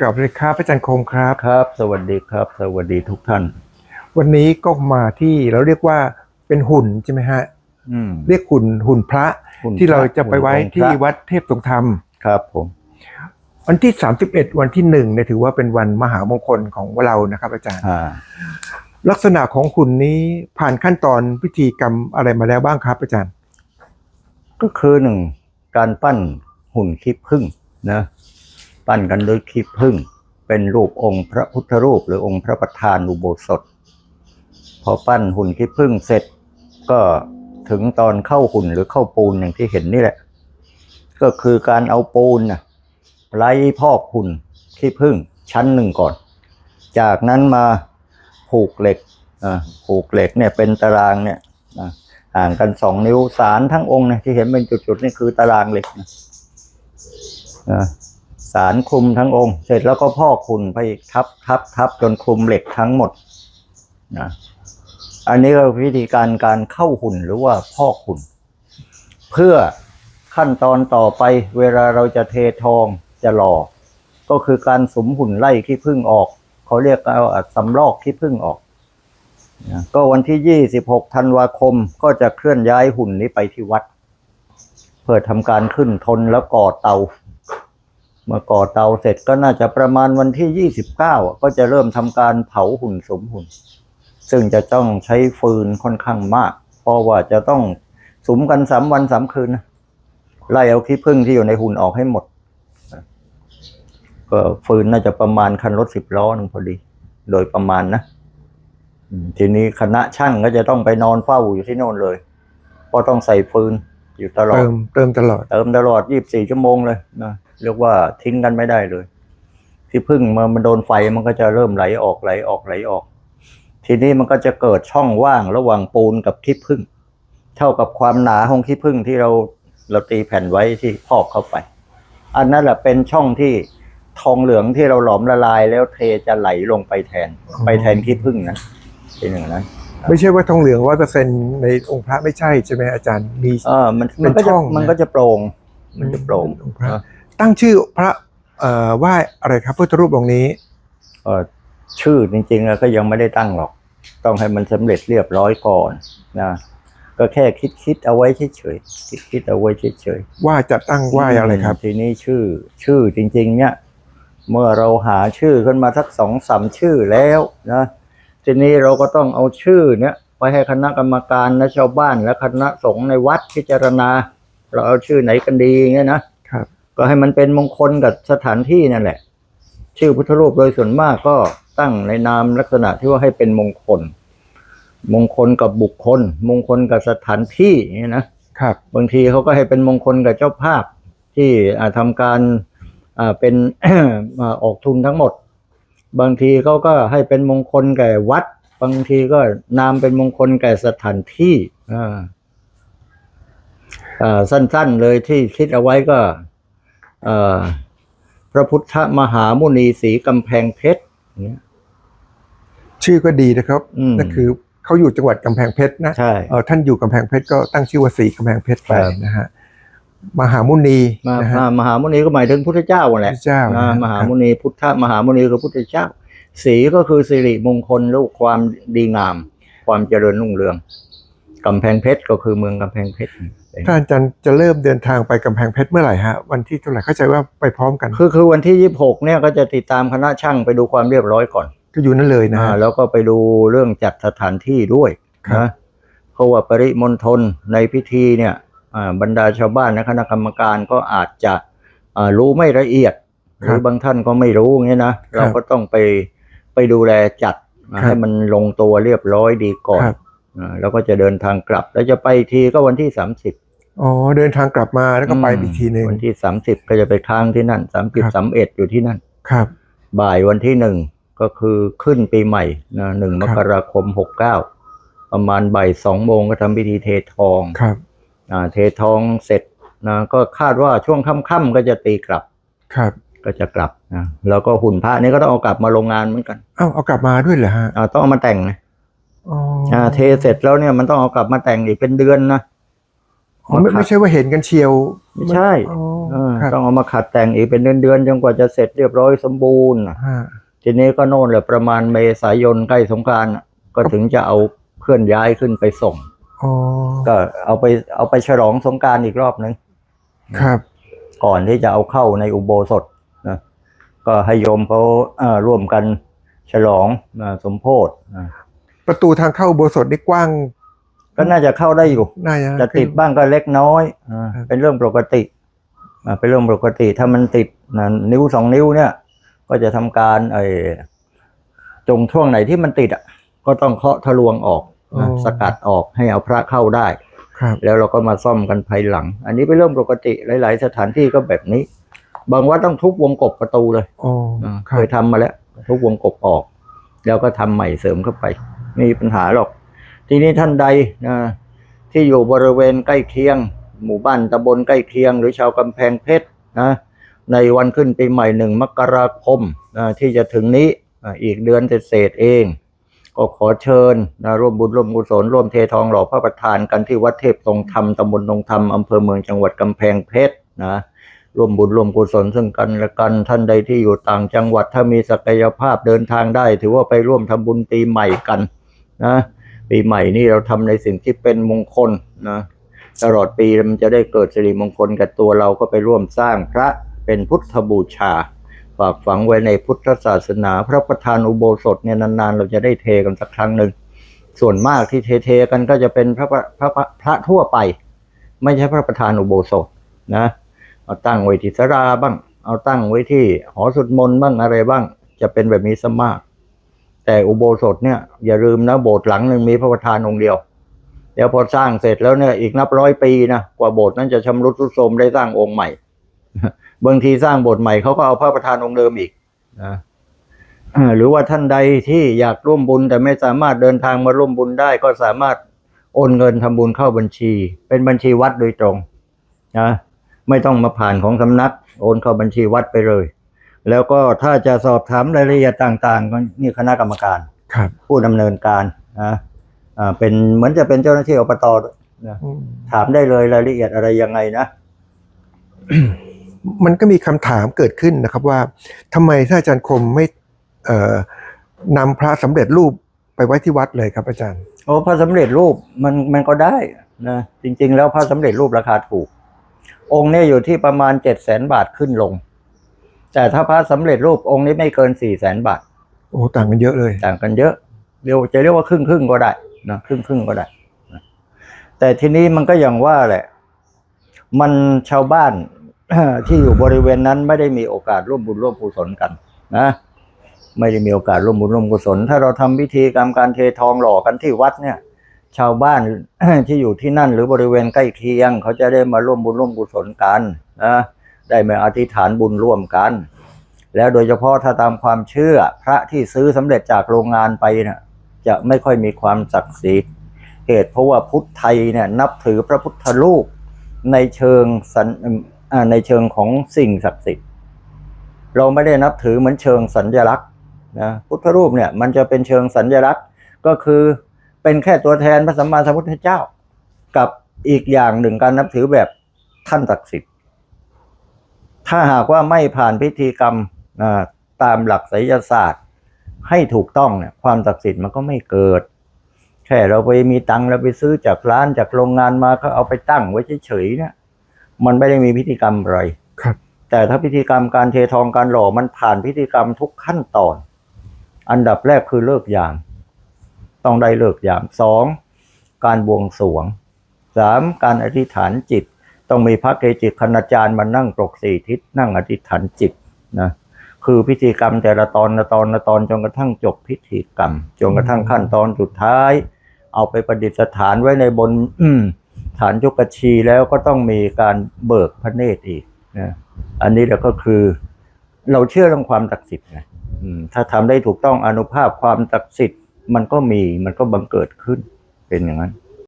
กลับเลยครับอาจารย์คมครับ ครับ สวัสดีครับ สวัสดีทุกท่าน วันนี้ก็มาที่เราเรียกว่าเป็นหุ่นใช่ไหมฮะอืม เรียกหุ่นหุ่นพระหุ่นที่เราจะไปไว้หุ่นองค์ที่พระวัดเทพทรงธรรม ครับผม วันที่ 31 วันที่หนึ่งเนี่ยถือว่าเป็นวันมหามงคลของเรานะครับ อาจารย์ อ่า ลักษณะของหุ่นนี้ผ่านขั้นตอนพิธีกรรมอะไรมาแล้วบ้างครับอาจารย์ ก็คือหนึ่งการปั้นหุ่นขี้ผึ้งนะ ปั้นกันด้วยขี้ผึ้งเป็นรูปองค์พระพุทธรูปหรือองค์พระประธานอุโบสถ พอปั้นหุ่นขี้ผึ้งเสร็จก็ถึงตอนเข้าหุ่นหรือเข้าปูนอย่างที่เห็นนี่แหละ ก็คือการเอาปูนนะไล่พอกหุ่นขี้ผึ้งชั้นหนึ่งก่อน จากนั้นมาผูกเหล็กผูกเหล็กเนี่ยเป็นตารางเนี่ยห่างกันสองนิ้วสารทั้งองค์เนี่ยที่เห็นเป็นจุดๆนี่คือตารางเหล็กนะ สารคลุมทั้งองค์ เสร็จแล้วก็พอกหุ่นไปอีกทับทับทับจนคลุมเหล็กทั้งหมดนะอันนี้ก็วิธีการการเข้าหุ่นหรือว่าพอกหุ่นเพื่อขั้นตอนต่อไปเวลาเราจะเททองจะหล่อ ก็คือการสมหุ่นไล่ขี้ผึ้งออกเขาเรียกเอาสำลอกขี้ผึ้งออกนะก็วันที่ 26ธันวาคมก็จะเคลื่อนย้ายหุ่นนี้ไปที่วัด เพื่อทำการขึ้นทนแล้วก่อเตา เมื่อก่อเตาเสร็จก็น่าจะประมาณวันที่ 29 ก็จะเริ่มทำการเผาหุ่นสมหุ่น ซึ่งจะต้องใช้ฟืนค่อนข้างมาก เพราะว่าจะต้องสมกันสามวันสามคืน ไล่เอาขี้ผึ้งที่อยู่ในหุ่นออกให้หมด ก็ฟืนน่าจะประมาณคันรถสิบล้อหนึงพอดี โดยประมาณนะทีนี้คณะช่างก็จะต้องไปนอนเฝ้าอยู่ที่โน่นเลยเพราะต้องใส่ฟืน อยู่ตลอดเติมเติมตลอด เติมตลอด24ชั่วโมงเลยนะเรียกว่าทิ้งกันไม่ได้เลย ที่พึ่งมามันโดนไฟมันก็จะเริ่มไหลออกไหลออกไหลออก ทีนี้มันก็จะเกิดช่องว่างระหว่างปูนกับขี้ผึ้งเท่ากับความหนาของขี้ผึ้งที่เราเราตีแผ่นไว้ที่พอกเข้าไป อันนั้นแหละเป็นช่องที่ทองเหลืองที่เราหลอมละลายแล้วเทจะไหลลงไปแทนอ๋อไปแทนขี้ผึ้งนะเป็นอย่างนั้น ไม่ใช่ว่าทองเหลืองร้อยเปอร์เซ็นในองค์พระไม่ใช่ใช่ไหมอาจารย์มี เออมันเป็มันนก็ช่จะอง มันนะก็จะโปร่งมันจะโปร่งเป็นองค์พระ นะตั้งชื่อพระเอ่อว่าอะไรครับพุทธรูปองค์นี้ เออชื่อจริงๆอะก็ยังไม่ได้ตั้งหรอก ต้องให้มันสำเร็จเรียบร้อยก่อนนะก็แค่คิดคิดๆเอาไว้เฉยๆคิดคิดๆเอาไว้เฉยๆ ว่าจะตั้งว่าอะไรครับ ทีนี้ชื่อชื่อจริง ๆ เนี่ย เมื่อเราหาชื่อขึ้นมาสักสองสามชื่อแล้วนะ ทีนี้เราก็ต้องเอาชื่อเนี่ยไปให้คณะกรรมการและชาวบ้านและคณะสงฆ์ในวัดพิจารณา เราเอาชื่อไหนกันดีอย่างเงี้ยนะครับ ก็ให้มันเป็นมงคลกับสถานที่นั่นแหละ ชื่อพุทธรูปโดยส่วนมากก็ตั้งในนามลักษณะที่ว่าให้เป็นมงคล มงคลกับบุคคล มงคลกับสถานที่อย่างเงี้ยนะครับ บางทีเขาก็ให้เป็นมงคลกับเจ้าภาพที่อ่าทำการอ่าเป็นอ่าออกทุนทั้งหมด บางทีเขาก็ให้เป็นมงคลแก่วัด บางทีก็นามเป็นมงคลแก่สถานที่อ่าอ่าสั้นๆเลยที่คิดเอาไว้ก็อ่าพระพุทธมหามุนีสีกำแพงเพชรอย่างเงี้ยชื่อก็ดีนะครับอืมนั่นคือเขาอยู่จังหวัดกำแพงเพชรนะใช่เออท่านอยู่กำแพงเพชรก็ตั้งชื่อว่าสีกำแพงเพชรไปครับนะฮะ มหามุนีมานะฮะมามหามุนีก็หมายถึงพุทธเจ้าแหพละระเจ้าอ่านะมหามุนีพุทธมหามุนีคือพุทธเจ้า สีก็คือสิริมงคลลูกความดีงาม ความเจริญรุ่งเรืองกำแพงเพชรก็คือเมืองกำแพงเพชรท่านอาจารย์จะเริ่มเดินทางไปกำแพงเพชรเมื่อไหร่ฮะ วันที่เท่าไหร่เข้าใจว่าไปพร้อมกันคือคือวันที่ยี่สิบหกเนี่ยก็จะติดตามคณะช่างไปดูความเรียบร้อยก่อนก็อยู่นั่นเลยนะอ่าฮะแล้วก็ไปดูเรื่องจัดสถานที่ด้วยครับ นะเพราะว่าปริมณฑลในพิธีเนี่ยอ่า บรรดาชาวบ้านและคณะกรรมการก็อาจจะอ่ารู้ไม่ละเอียด หรือบางท่านก็ไม่รู้อย่างเงี้ยนะเราก็ต้องไปไปดูแลจัดอ่าให้มันลงตัวเรียบร้อยดีก่อนครับอ่าแล้วก็จะเดินทางกลับ แล้วจะไปอีกทีก็วันที่สามสิบอ๋อเดินทางกลับมาแล้วก็ไปอีกทีหนึ่งวันที่สามสิบก็จะไปค้างที่นั่นสามสิบครับสามเอ็ดอยู่ที่นั่นครับ บ่ายวันที่หนึ่งก็คือขึ้นปีใหม่นะหนึ่งคมรับกราคมหกเก้าประมาณบ่ายสองโมงก็ทำพิธีเททองครับอ่า เททองเสร็จนะก็คาดว่าช่วงค่ำๆก็จะตีกลับครับ ก็จะกลับนะแล้วก็หุ่นพระนี่ก็ต้องเอากลับมาโรงงานเหมือนกันเอ้าเอากลับมาด้วยเหรอฮะอ่าต้องเอามาแต่งนะอ๋อออ่าเทเสร็จแล้วเนี่ยมันต้องเอากลับมาแต่งอีกเป็นเดือนนะอ๋อไม่ไม่ใช่ว่าเห็นกันเชียว ไม่ใช่อ๋อเออครับต้องเอามาขัดแต่งอีกเป็นเดือนๆจนกว่าจะเสร็จเรียบร้อยสมบูรณ์ฮะทีนี้ก็โน่นแหละประมาณเมษายนใกล้สงกรานต์น่ะก็ถึงจะเอาเคลื่อนย้ายขึ้นไปส่งอ๋อ ก็เอาไปเอาไปฉลองสงกรารอีกรอบนึงครับ ก่อนที่จะเอาเข้าในอุโบสถนะก็ให้โยมเขาเอ่อร่วมกันฉลองนะสมโพธินะประตูทางเข้าอุโบสถนี่กว้าง ก็น่าจะเข้าได้อยู่น่าจะจะติดบ้างก็เล็กน้อยอ่าครับเป็นเรื่องปกติอ่าเป็นเรื่องปกติถ้ามันติดนะนิ้วสองนิ้วเนี่ย ก็จะทำการไอ้จงช่วงไหนที่มันติดอะ ก็ต้องเคาะทะลวงออก นะสกัดออกให้เอาพระเข้าได้ ครับแล้วเราก็มาซ่อมกันภายหลัง อันนี้เป็นเรื่องปกติหลาย ๆ สถานที่ก็แบบนี้ บางวัดต้องทุบวงกบประตูเลยอ๋ออ่าคเครับยทำมาแล้ว ทุบวงกบออก แล้วก็ทำใหม่เสริมเข้าไปไม่มีปัญหาหรอก ทีนี้ท่านใดนะที่อยู่บริเวณใกล้เคียง หมู่บ้านตำบลใกล้เคียง หรือชาวกำแพงเพชรนะในวันขึ้นปีใหม่หนึ่งมกราคมนะที่จะถึงนี้อ่าอีกเดือนเศษๆเอง ก็ขอเชิญนะร่วมบุญร่วมกุศลร่วมเททองหล่อพระประธานกันที่วัดเทพทรงธรรมตำบลทรงธรรมอำเภอเมืองจังหวัดกำแพงเพชรนะร่วมบุญร่วมกุศลซึ่งกันและกันท่านใดที่อยู่ต่างจังหวัดถ้ามีศักยภาพเดินทางได้ ถือว่าไปร่วมทำบุญปีใหม่กันนะปีใหม่นี่เราทำในสิ่งที่เป็นมงคลนะตลอดปีมันจะได้เกิดสิริมงคลกับตัวเราก็ไปร่วมสร้างพระเป็นพุทธบูชา ฝากฝังไว้ในพุทธศาสนา พระประธานอุโบสถเนี่ยนานๆ เราจะได้เทกันสักครั้งหนึ่งส่วนมากที่เทๆกันก็จะเป็นพระพระพระทั่วไป ไม่ใช่พระประธานอุโบสถนะเอาตั้งไว้ที่สราบ้าง เอาตั้งไว้ที่หอสวดมนบ้างอะไรบ้าง จะเป็นแบบนี้ซะมาก แต่อุโบสถเนี่ยอย่าลืมนะโบสถ์หลังหนึ่งมีพระประธานองค์เดียวเดี๋ยวพอสร้างเสร็จแล้วเนี่ยอีกนับร้อยปีนะกว่าโบสถ์นั้นจะชำรุดทรุดโทรมได้สร้างองค์ใหม่ บางทีสร้างโบสถ์ใหม่เขาก็เอาพระประธานองค์เดิมอีกนะเอ่อหรือว่าท่านใดที่อยากร่วมบุญแต่ไม่สามารถเดินทางมาร่วมบุญได้ ก็สามารถโอนเงินทำบุญเข้าบัญชี เป็นบัญชีวัดโดยตรงนะไม่ต้องมาผ่านของสำนัก โอนเข้าบัญชีวัดไปเลย แล้วก็ถ้าจะสอบถามรายละเอียดต่างๆก็นี่คณะกรรมการครับ ผู้ดำเนินการนะอ่าเป็นเหมือนจะเป็นเจ้าหน้าที่อบตด้วยนะอืมถามได้เลยรายละเอียดอะไรยังไงนะ มันก็มีคำถามเกิดขึ้นนะครับว่าทำไมท่านอาจารย์คมไม่เอ่อนำพระสำเร็จรูปไปไว้ที่วัดเลยครับอาจารย์โอ้พระสำเร็จรูปมันมันก็ได้นะจริง ๆ แล้วพระสำเร็จรูปราคาถูก องค์เนี้อยู่ที่ประมาณเจ็ดแสนบาทขึ้นลง แต่ถ้าพระสำเร็จรูปองค์นี้ไม่เกินสี่แสนบาท โอ้ต่างกันเยอะเลย ต่างกันเยอะเรียกจะเรียกว่าครึ่งครึ่งๆก็ได้นะครึ่งครึ่งๆก็ได้นะแต่ทีนี้มันก็อย่างว่าแหละ มันชาวบ้าน ที่อยู่บริเวณนั้นไม่ได้มีโอกาสร่วมบุญร่วมกุศลกันนะไม่ได้มีโอกาสร่วมบุญร่วมกุศล ถ้าเราทำพิธีกรรมการเททองหล่อกันที่วัดเนี่ย ชาวบ้านที่อยู่ที่นั่นหรือบริเวณใกล้เคียง เขาจะได้มาร่วมบุญร่วมกุศลกันนะได้มาอธิษฐานบุญร่วมกัน แล้วโดยเฉพาะถ้าตามความเชื่อ พระที่ซื้อสำเร็จจากโรงงานไปเนี่ยจะไม่ค่อยมีความศักดิ์สิทธิ์เหตุเพราะว่าพุทธไทยเนี่ยนับถือพระพุทธรูปในเชิงสัน ในเชิงของสิ่งศักดิ์สิทธิ์เราไม่ได้นับถือเหมือนเชิงสัญลักษณ์นะพุทธรูปเนี่ยมันจะเป็นเชิงสัญลักษณ์ก็คือเป็นแค่ตัวแทนพระสัมมาสัมพุทธเจ้า กับอีกอย่างหนึ่งการนับถือแบบท่านศักดิ์สิทธิ์ ถ้าหากว่าไม่ผ่านพิธีกรรมอ่าตามหลักไสยศาสตร์ ให้ถูกต้องเนี่ยความศักดิ์สิทธิ์มันก็ไม่เกิด แค่เราไปมีตังค์เราไปซื้อจากร้านจากโรงงานมาก็เอาไปตั้งไว้เฉยๆเนี่ย มันไม่ได้มีพิธีกรรมอะไรครับ แต่ถ้าพิธีกรรมการเททองการหล่อมันผ่านพิธีกรรมทุกขั้นตอน อันดับแรกคือเลิกยาม ต้องได้เลิกยามสองการบวงสรวงสามการอธิษฐานจิต ต้องมีพระเกจิคณาจารย์มานั่งปรกสี่ทิศนั่งอธิษฐานจิตนะคือพิธีกรรมแต่ละตอนละตอนละตอนจนกระทั่งจบพิธีกรรมจนกระทั่งขั้นตอนสุดท้าย เอาไปประดิษฐานไว้ในบน ฐานยุกชีแล้วก็ต้องมีการเบิกพระเนตรอีกนะอันนี้เราก็คือ เราเชื่อเรื่องความศักดิ์สิทธิ์ไงถ้าทำได้ถูกต้องอนุภาพความศักดิ์สิทธิ์ มันก็มีมันก็บังเกิดขึ้นเป็นอย่างนั้น